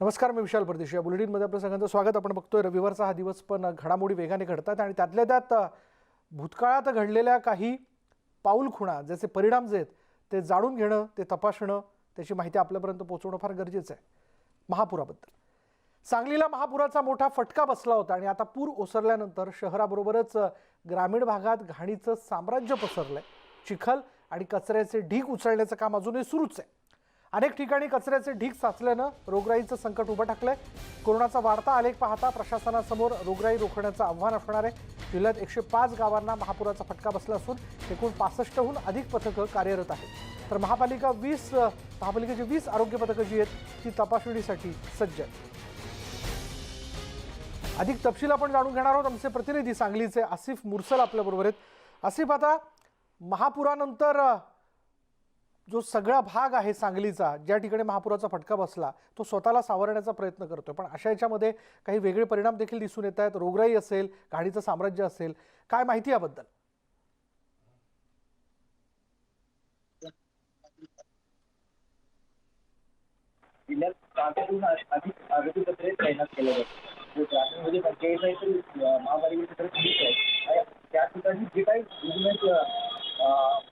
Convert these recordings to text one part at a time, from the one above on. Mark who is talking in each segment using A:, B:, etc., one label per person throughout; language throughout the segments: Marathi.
A: नमस्कार मी विशाल परदेशी. या बुलेटिनमध्ये आपलं सगळ्यांचं स्वागत. आपण बघतोय रविवारचा हा दिवस पण घडामोडी वेगाने घडतात आणि त्यातल्या त्यात भूतकाळात घडलेल्या काही पाऊल खुणा ज्याचे परिणाम जे आहेत ते जाणून घेणं ते तपासणं त्याची माहिती आपल्यापर्यंत पोहोचवणं फार गरजेचं आहे. महापुराबद्दल. सांगलीला महापुराचा मोठा फटका बसला होता आणि आता पूर ओसरल्यानंतर शहराबरोबरच ग्रामीण भागात घाणीचं साम्राज्य पसरलं आहे चिखल आणि कचऱ्याचे ढीग उचलण्याचं काम अजूनही सुरूच आहे. अनेक ठिकाणी कचऱ्याचे ढीग साचल्यानं रोगराईचं संकट उभं टाकलंय कोरोनाचा वाढता आलेख पाहता प्रशासनासमोर रोगराई रोखण्याचं आव्हान असणार आहे. जिल्ह्यात एकशे पाच गावांना महापुराचा फटका बसला असून एकूण पासष्टहून अधिक पथकं कार्यरत आहेत. तर महापालिका वीस महापालिकेची वीस आरोग्य पथकं जी आहेत ती तपासणीसाठी सज्ज आहेत. अधिक तपशील आपण जाणून घेणार आहोत. आमचे प्रतिनिधी सांगलीचे आसिफ मुरसल आपल्याबरोबर आहेत. आसिफ आता महापुरानंतर जो सगळा भाग आहे सांगलीचा ज्या ठिकाणी महापुराचा फटका बसला तो स्वतःला सावरण्याचा प्रयत्न करतोय. पण अशा याच्यामध्ये काही वेगळे परिणाम देखील दिसून येत आहेत. रोगराई असेल गाडीचं साम्राज्य असेल काय माहिती याबद्दल?
B: महापालिकेचे त्या ठिकाणी जे काही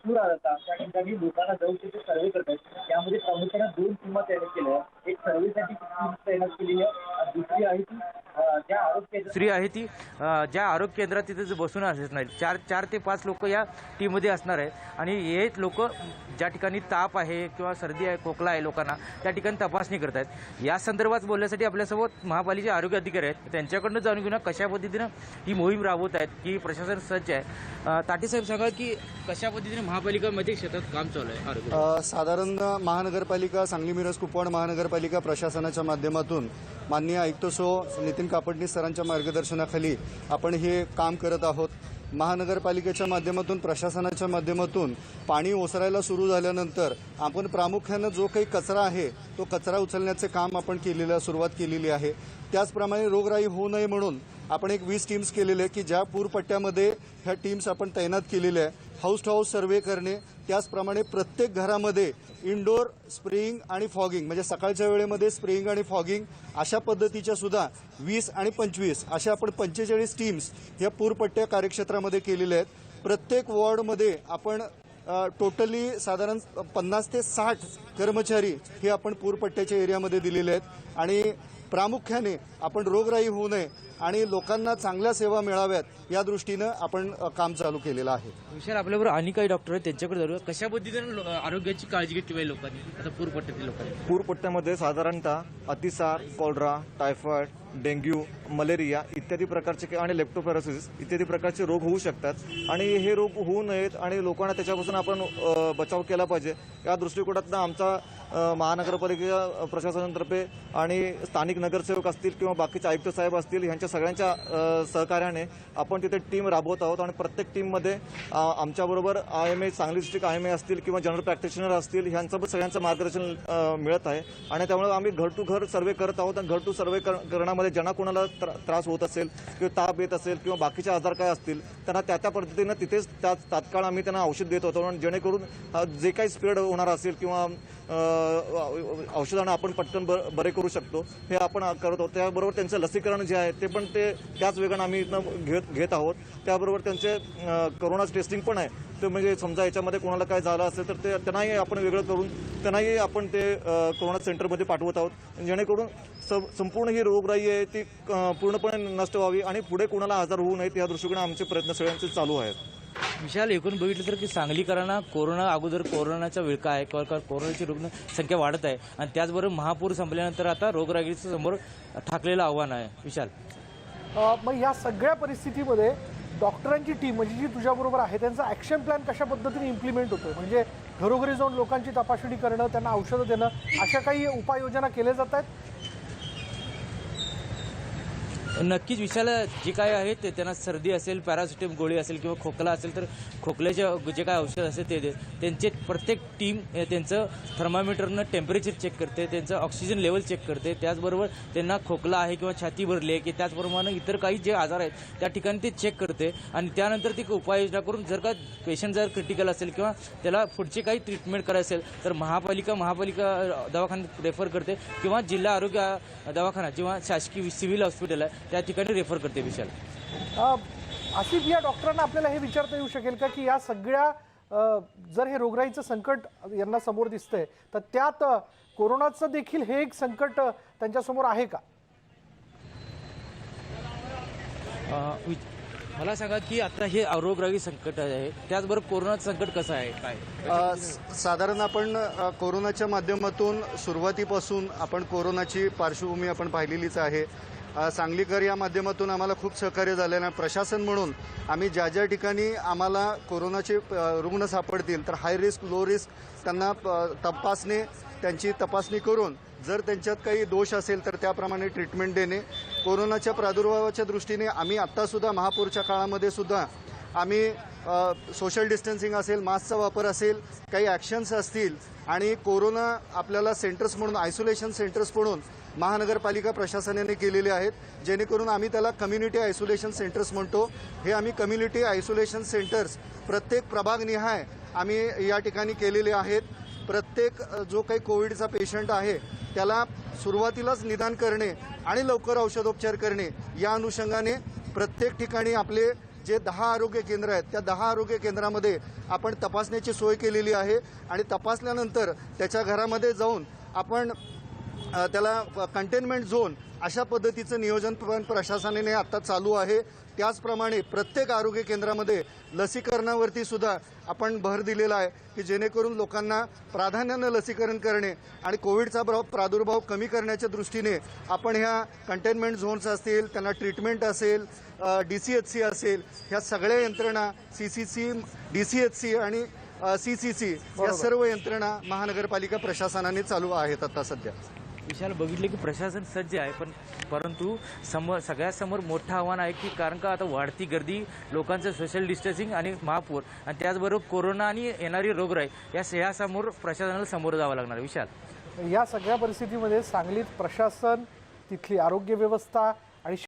B: रुग्ण पूर आला त्या ठिकाणी लोकांना जाऊन तिथे सर्वे करतात त्यामध्ये प्रामुख्याने दोन टीमा तयार केल्या. एक सर्वेसाठी टीम तैनात केलेली आहे. आणि दुसरी आहे ती
C: स्त्री आहे ती ज्या आरोग्य केंद्रात तिथे बसून असणार चार चार ते पाच लोक या टीममध्ये असणार आहे आणि हे लोक ज्या ठिकाणी ताप आहे किंवा सर्दी आहे खोकला आहे लोकांना त्या ठिकाणी तपासणी करत आहेत या संदर्भात बोलण्यासाठी आपल्यासोबत महापालिकेचे आरोग्य अधिकारी आहेत. त्यांच्याकडनं जाणून घेऊन कशा पद्धतीनं ही मोहीम राबवत आहेत की प्रशासन सज्ज आहे. ताटेसाहेब सांगा की कशा पद्धतीने महापालिकामध्ये क्षेत्रात काम चालू आहे आरोग्य
D: साधारण महानगरपालिका सांगली मिरज कुपवाड महानगरपालिका प्रशासनाच्या माध्यमातून माननीय आयुक्त सो नितीन कापडणीस सरांच्या मार्गदर्शनाखाली. आपण हे काम करत आहोत. महानगरपालिकेच्या माध्यमातून प्रशासनाच्या माध्यमातून पाणी ओसरायला सुरू झाल्यानंतर आपण प्रामुख्यानं जो काही कचरा आहे तो कचरा उचलण्याचे काम आपण केलेलं सुरुवात केलेली आहे. त्याचप्रमाणे रोगराई होऊ नये म्हणून आपण एक वीस टीम्स केलेले आहे की ज्या पूरपट्ट्यामध्ये ह्या टीम्स आपण तैनात केलेल्या आहे हाऊस टू हाऊस सर्वे करणे त्याचप्रमाणे प्रत्येक घरामध्ये इनडोअर स्प्रेइंग आणि फॉगिंग म्हणजे सकाळच्या वेळेमध्ये स्प्रेइंग आणि फॉगिंग अशा पद्धतीच्या सुद्धा वीस आणि पंचवीस अशा आपण पंचेचाळीस टीम्स या पूरपट्ट्या कार्यक्षेत्रामध्ये केलेल्या आहेत. प्रत्येक वॉर्डमध्ये आपण टोटली साधारण पन्नास ते साठ कर्मचारी हे आपण पूरपट्ट्याच्या एरियामध्ये दिलेले आहेत. आणि प्रामुख्याने आपण रोगराई होऊ नये आणि लोकांना चांगल्या सेवा मिळाव्यात या दृष्टीनं आपण काम चालू केलेलं आहे.
C: विशाल आपल्याबरोबर आणि काही डॉक्टर आहेत त्यांच्याकडे जाऊया कशा पद्धतीने आरोग्याची काळजी घेतली पाहिजे लोकांनी? आता पूरपट्ट्यातील लोकांनी.
E: पूरपट्ट्यामध्ये साधारणतः अतिसार कॉलरा टायफॉइड डेंग्यू मलेरिया इत्यादी प्रकारचे आणि लेप्टोपॅरोसिस इत्यादी प्रकारचे रोग होऊ शकतात. आणि हे रोग होऊ नयेत आणि लोकांना त्याच्यापासून आपण बचाव केला पाहिजे. या दृष्टिकोनातनं आमचा महानगरपालिका प्रशासनातर्फे आणि स्थानिक नगरसेवक असतील किंवा बाकीचे आयुक्त साहेब असतील ह्यांच्या सगळ्यांच्या सहकार्याने आपण तिथे टीम राबवत आहोत आणि प्रत्येक टीममध्ये आमच्याबरोबर I M A Sangli district I M A असतील किंवा जनरल प्रॅक्टिशनर असतील ह्यांचं पण सगळ्यांचं मार्गदर्शन मिळत आहे. आणि त्यामुळे आम्ही घर टू घर सर्वे करत आहोत आणि घर टू सर्वे त्यामध्ये ज्यांना कोणाला त्रा- त्रास होत असेल किंवा ताप येत असेल किंवा बाकीचे आजार काय असतील त्यांना त्या त्या पद्धतीनं तिथेच तात्काळ आम्ही त्यांना औषध देत होतो. जेणेकरून जे काही स्प्रेड होणार असेल किंवा औषधांना आपण पटकन ब- बरे करू शकतो. हे आपण करत आहोत. त्याबरोबर त्यांचं लसीकरण जे आहे ते पण ते त्याच वेगानं आम्ही इथनं घेत घेत आहोत. त्याबरोबर त्यांचे करोना कोरोना टेस्टिंग पण आहे. ते म्हणजे समजा याच्यामध्ये कोणाला काय झालं असेल तर ते त्यांनाही आपण वेगळं करून त्यांनाही आपण ते कोरोना सेंटरमध्ये पाठवत आहोत. जेणेकरून संपूर्ण ही रोगराई आहे ती पूर्णपणे नष्ट व्हावी आणि पुढे कोणाला आजार होऊ नयेत या दृष्टिकोन आमचे प्रयत्न सगळ्यांचे चालू आहेत.
C: विशाल एकूण बघितलं तर की सांगलीकरांना कोरोना अगोदर कोरोनाचा विळका आहे किंवा कोरोनाची रुग्ण संख्या वाढत आहे. आणि त्याचबरोबर महापूर संपल्यानंतर आता रोगरागीचं समोर ठाकलेलं आव्हान आहे. विशाल.
A: मग या सगळ्या परिस्थितीमध्ये डॉक्टरांची टीम म्हणजे जी तुझ्याबरोबर आहे त्यांचा ॲक्शन प्लॅन कशा पद्धतीने इम्प्लिमेंट होतोय? म्हणजे घरोघरी जाऊन लोकांची तपासणी करणं त्यांना औषधं देणं अशा काही उपाययोजना केल्या जात आहेत?
C: नक्कीच विषयाला जे काय आहे ते त्यांना सर्दी असेल पॅरासिटेम गोळी असेल किंवा खोकला असेल तर खोकल्याचे जे काय औषध असेल ते दे. त्यांचे प्रत्येक टीम त्यांचं थर्मामीटरनं टेम्परेचर चेक करते त्यांचं ऑक्सिजन लेवल चेक करते. त्याचबरोबर त्यांना खोकला आहे किंवा छाती भरली आहे की त्याचप्रमाणे इतर काही जे आजार आहेत त्या ठिकाणी ते चेक करते. आणि त्यानंतर ती उपाययोजना करून जर का पेशंट जर क्रिटिकल असेल किंवा त्याला पुढची काही ट्रीटमेंट करायची असेल तर महापालिका महापालिका दवाखान्यात रेफर करते. किंवा जिल्हा आरोग्य दवाखाना किंवा शासकीय सिव्हिल हॉस्पिटल आहे त्या ठिकाणी रेफर करते विशाल.
A: आसिफ या डॉक्टरांना आपल्याला हे विचारता येऊ शकेल का की या सगळ्या जर हे रोगराईचं संकट यांना समोर दिसतंय तर त्यात कोरोनाचं देखील हे एक संकट त्यांच्यासमोर आहे का?
C: मला सांगा की आता हे आरोग्यरावी संकट आहे त्याचबरोबर कोरोनाचं संकट कसं आहे काय?
D: साधारण आपण कोरोनाच्या माध्यमातून सुरुवातीपासून आपण कोरोनाची पार्श्वभूमी आपण पाहिलेलीच आहे. सांगलीकर या माध्यमातून आम्हाला खूप सहकार्य झालेलं आहे प्रशासन म्हणून आम्ही ज्या ज्या ठिकाणी आम्हाला कोरोनाचे रुग्ण सापडतील तर हाय रिस्क लो रिस्क त्यांना प- तपासणे त्यांची तपासणी करून जर त्यांच्यात काही दोष असेल तर त्याप्रमाणे ट्रीटमेंट देणे. कोरोनाच्या प्रादुर्भावाच्या दृष्टीने आम्ही आत्तासुद्धा महापूरच्या काळामध्ये सुद्धा आम्ही सोशल डिस्टन्सिंग असेल मास्कचा वापर असेल काही ॲक्शन्स असतील आणि कोरोना आपल्याला सेंटर्स म्हणून आयसोलेशन सेंटर्स म्हणून महानगरपालिका प्रशासनाने केलेले आहेत. जेणेकरून आम्ही त्याला कम्युनिटी आयसोलेशन सेंटर्स म्हणतो. हे आम्ही कम्युनिटी आयसोलेशन सेंटर्स प्रत्येक प्रभागनिहाय आम्ही या ठिकाणी केलेले आहेत. प्रत्येक जो काही कोविडचा पेशंट आहे त्याला सुरुवातीलाच निदान करणे आणि लवकर औषधोपचार करणे या अनुषंगाने प्रत्येक ठिकाणी आपले जे दहा आरोग्य केंद्र आहेत त्या दहा आरोग्य केंद्रामध्ये आपण तपासण्याची सोय केलेली आहे. आणि तपासल्यानंतर त्याच्या घरामध्ये जाऊन आपण त्याला कंटेनमेंट झोन अशा पद्धतीचं नियोजन पण प्रशासनाने आता चालू आहे. त्याचप्रमाणे प्रत्येक आरोग्य केंद्रामध्ये लसीकरणावरती सुद्धा आपण भर दिलेला आहे की जेणेकरून लोकांना प्राधान्यानं लसीकरण करणे आणि कोविडचा प्र- प्रादुर्भाव कमी करण्याच्या दृष्टीने आपण ह्या कंटेनमेंट झोन्स असतील त्यांना ट्रीटमेंट असेल डी सी एच सी असेल ह्या सगळ्या यंत्रणा C C C D C H C आणि सी सी सी या सर्व यंत्रणा महानगरपालिका प्रशासनाने चालू आहेत आता सध्या.
C: विशाल बघितले की प्रशासन सज्ज आहे पण परंतु समोर सगळ्यासमोर मोठं आव्हान आहे की कारण का आता वाढती गर्दी लोकांचं सोशल डिस्टन्सिंग आणि महापूर आणि त्याचबरोबर कोरोना आणि येणारी रोगराई या यासमोर प्रशासनाला समोर जावं लागणार विशाल.
A: या सगळ्या परिस्थितीमध्ये सांगलीत प्रशासन तिथली आरोग्य व्यवस्था